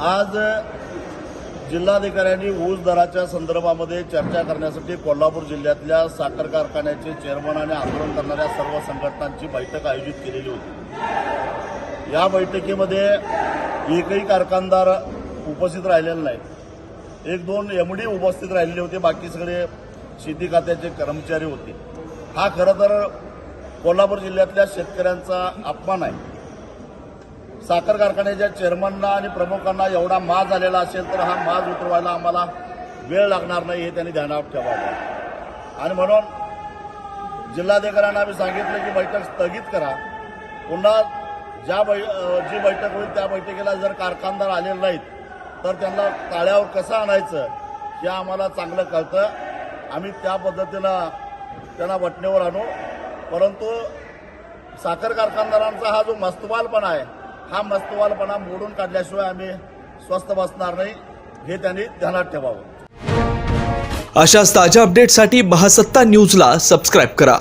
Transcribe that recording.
आज जिल्हाधिकाऱ्यांनी ऊस दराच्या संदर्भामध्ये चर्चा करण्यासाठी कोल्हापूर जिल्ह्यातल्या साखर कारखान्याचे चेअरमन आणि आंदोलन करणाऱ्या सर्व संघटनांची बैठक आयोजित केलेली होती. या बैठकीमध्ये एकही कारखानदार उपस्थित राहिलेला नाही. एक दोन एमडी उपस्थित राहिलेले होते बाकी सगळे शेती खात्याचे कर्मचारी होते. हा खरं तर कोल्हापूर जिल्ह्यातल्या शेतकऱ्यांचा अपमान आहे. साखर कारखान्याच्या चेअरमनना आणि प्रमुखांना एवढा माज आलेला असेल तर हा माज उतरवायला आम्हाला वेळ लागणार नाही हे त्यांनी ध्यानात ठेवावं. आणि म्हणून जिल्हाधिकाऱ्यांना आम्ही सांगितलं की बैठक स्थगित करा. पुन्हा ज्या बै जी बैठक होईल त्या बैठकीला जर कारखानदार आलेले नाहीत तर त्यांना ताळ्यावर कसं आणायचं हे आम्हाला चांगलं कळतं. आम्ही त्या पद्धतीनं त्यांना वटणीवर आणू. परंतु साखर कारखानदारांचा हा जो मस्तमालपणा आहे हा मस्तवालपणा मोडून काढल्याशिवाय आम्ही स्वस्त बसणार नाही. हे त्यांनी ध्यानात ठेवावं. अशाच ताज्या अपडेटसाठी महासत्ता न्यूजला सबस्क्राईब करा.